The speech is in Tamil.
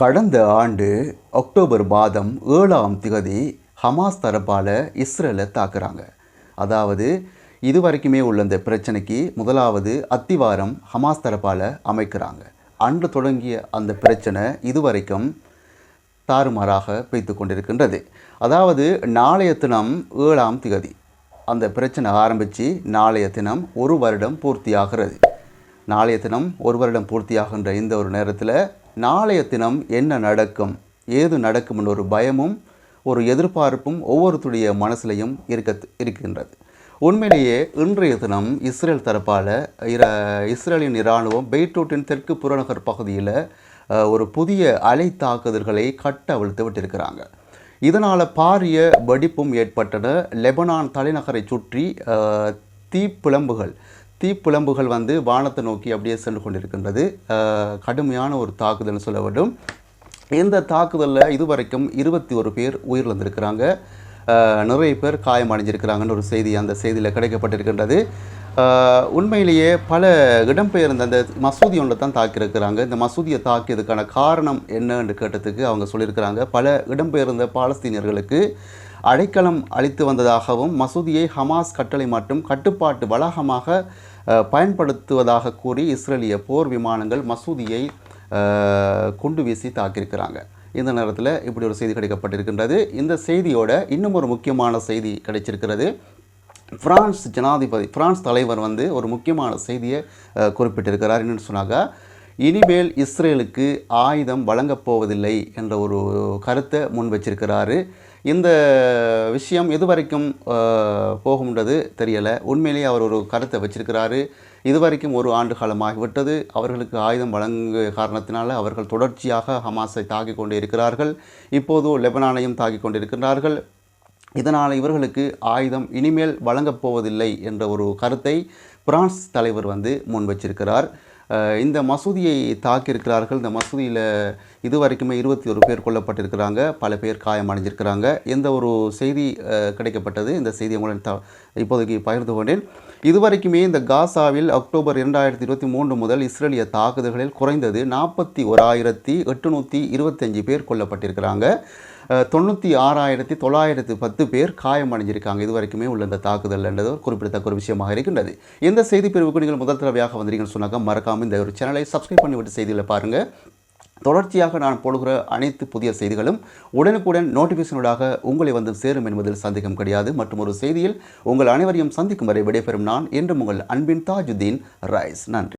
கடந்த ஆண்டு அக்டோபர் மாதம் ஏழாம் திகதி ஹமாஸ் தரப்பால் இஸ்ரேலை தாக்குறாங்க. அதாவது இதுவரைக்குமே உள்ள இந்த பிரச்சனைக்கு முதலாவது அத்திவாரம் ஹமாஸ் தரப்பால் அமைக்கிறாங்க. அன்று தொடங்கிய அந்த பிரச்சனை இதுவரைக்கும் தாறுமாறாக பெய்து கொண்டிருக்கின்றது. அதாவது நாளைய தினம் ஏழாம் திகதி. அந்த பிரச்சனை ஆரம்பித்து நாளைய தினம் ஒரு வருடம் பூர்த்தியாகிறது. நாளைய தினம் ஒரு வருடம் பூர்த்தியாகின்ற இந்த ஒரு நேரத்தில் நாளைய தினம் என்ன நடக்கும்? ஏது நடக்கும்னு ஒரு பயமும் ஒரு எதிர்பார்ப்பும் ஒவ்வொருத்துடைய மனசுலையும் இருக்க இருக்கின்றது. உண்மையிலேயே இன்றைய தினம் இஸ்ரேல் தரப்பால் இர இஸ்ரேலின் இராணுவம் பெய்ட்ரூட்டின் தெற்கு புறநகர் பகுதியில் ஒரு புதிய அலை தாக்குதல்களை கட்ட அவிழ்த்து விட்டிருக்கிறாங்க. இதனால் பாரிய வெடிப்பும் ஏற்பட்டன. லெபனான் தலைநகரை சுற்றி தீப்பிழம்புகள் தீப்பிழம்புகள் வந்து வானத்தை நோக்கி அப்படியே சென்று கொண்டிருக்கின்றது. கடுமையான ஒரு தாக்குதல்னு சொல்ல வேண்டும். இந்த தாக்குதலில் இதுவரைக்கும் இருபத்தி ஒரு பேர் உயிரிழந்திருக்கிறாங்க. நிறைய பேர் காயமடைஞ்சிருக்கிறாங்கன்னு ஒரு செய்தி அந்த செய்தியில் கிடைக்கப்பட்டிருக்கின்றது. உண்மையிலேயே பல இடம்பெயர்ந்த அந்த மசூதி ஒன்றை தான் தாக்கியிருக்கிறாங்க. இந்த மசூதியை தாக்கியதுக்கான காரணம் என்னன்னு கேட்டதுக்கு அவங்க சொல்லியிருக்கிறாங்க. பல இடம்பெயர்ந்த பாலஸ்தீனியர்களுக்கு அடைக்கலம் அளித்து வந்ததாகவும் மசூதியை ஹமாஸ் கட்டளை மற்றும் கட்டுப்பாட்டு வளாகமாக பயன்படுத்துவதாக கூறி இஸ்ரேலிய போர் விமானங்கள் மசூதியை குண்டு வீசி தாக்கியிருக்கிறாங்க. இந்த நேரத்தில் இப்படி ஒரு செய்தி கிடைக்கப்பட்டிருக்கின்றது. இந்த செய்தியோட இன்னும் ஒரு முக்கியமான செய்தி கிடைச்சிருக்கிறது. பிரான்ஸ் ஜனாதிபதி பிரான்ஸ் தலைவர் வந்து ஒரு முக்கியமான செய்தியை குறிப்பிட்டிருக்கிறார். என்னென்னு சொன்னாங்க இனிமேல் இஸ்ரேலுக்கு ஆயுதம் வழங்கப் போவதில்லை என்ற ஒரு கருத்தை முன் வச்சிருக்கிறாரு. இந்த விஷயம் எதுவரைக்கும் போகும்ன்றது தெரியலை. உண்மையிலேயே அவர் ஒரு கருத்தை வச்சிருக்கிறாரு. இதுவரைக்கும் ஒரு ஆண்டு காலமாகிவிட்டது. அவர்களுக்கு ஆயுதம் வழங்கு காரணத்தினால் அவர்கள் தொடர்ச்சியாக ஹமாஸை தாக்கிக் கொண்டே இருக்கிறார்கள். இப்போது லெபனானையும் தாக்கிக் கொண்டிருக்கிறார்கள் இதனால் இவர்களுக்கு ஆயுதம் இனிமேல் வழங்கப் போவதில்லை என்ற ஒரு கருத்தை பிரான்ஸ் தலைவர் வந்து முன் வச்சிருக்கிறார். இந்த மசூதியை தாக்கியிருக்கிறார்கள். இந்த மசூதியில் இதுவரைக்குமே இருபத்தி ஒரு பேர் கொல்லப்பட்டிருக்கிறாங்க. பல பேர் காயமடைஞ்சிருக்கிறாங்க. எந்த ஒரு செய்தி கிடைக்கப்பட்டது இந்த செய்தி உங்களுடன் த இப்போதைக்கு பகிர்ந்து கொண்டேன். இதுவரைக்குமே இந்த காசாவில் அக்டோபர் இரண்டாயிரத்தி இருபத்தி மூன்று முதல் இஸ்ரேலிய தாக்குதல்களில் குறைந்தது நாற்பத்தி ஓராயிரத்தி எட்டுநூற்றி இருபத்தஞ்சு பேர் கொல்லப்பட்டிருக்கிறாங்க. தொண்ணூற்றி ஆறாயிரத்தி தொள்ளாயிரத்து பத்து பேர் காயமடைஞ்சிருக்காங்க. இது வரைக்குமே உள்ள இந்த தாக்குதல் என்றது ஒரு குறிப்பிடத்தக்க ஒரு விஷயமாக இருக்கின்றது. இந்த செய்தி பிரிவுக்கு நீங்கள் முதல் தடவையாக வந்தீங்கன்னு சொன்னாக்க மறக்காமல் இந்த ஒரு சேனலை சப்ஸ்கிரைப் பண்ணிவிட்டு செய்திகளை பாருங்கள் தொடர்ச்சியாக நான் போடுகிற அனைத்து புதிய செய்திகளும் உடனுக்குடன் நோட்டிஃபிகேஷனோடாக உங்களை வந்து சேரும் என்பதில் சந்தேகம் கிடையாது. மற்றும் ஒரு செய்தியில் உங்கள் அனைவரையும் சந்திக்கும் வரை விடைபெறும் நான் என்றும் உங்கள் அன்பின் தாஜுதீன் ரைஸ். நன்றி.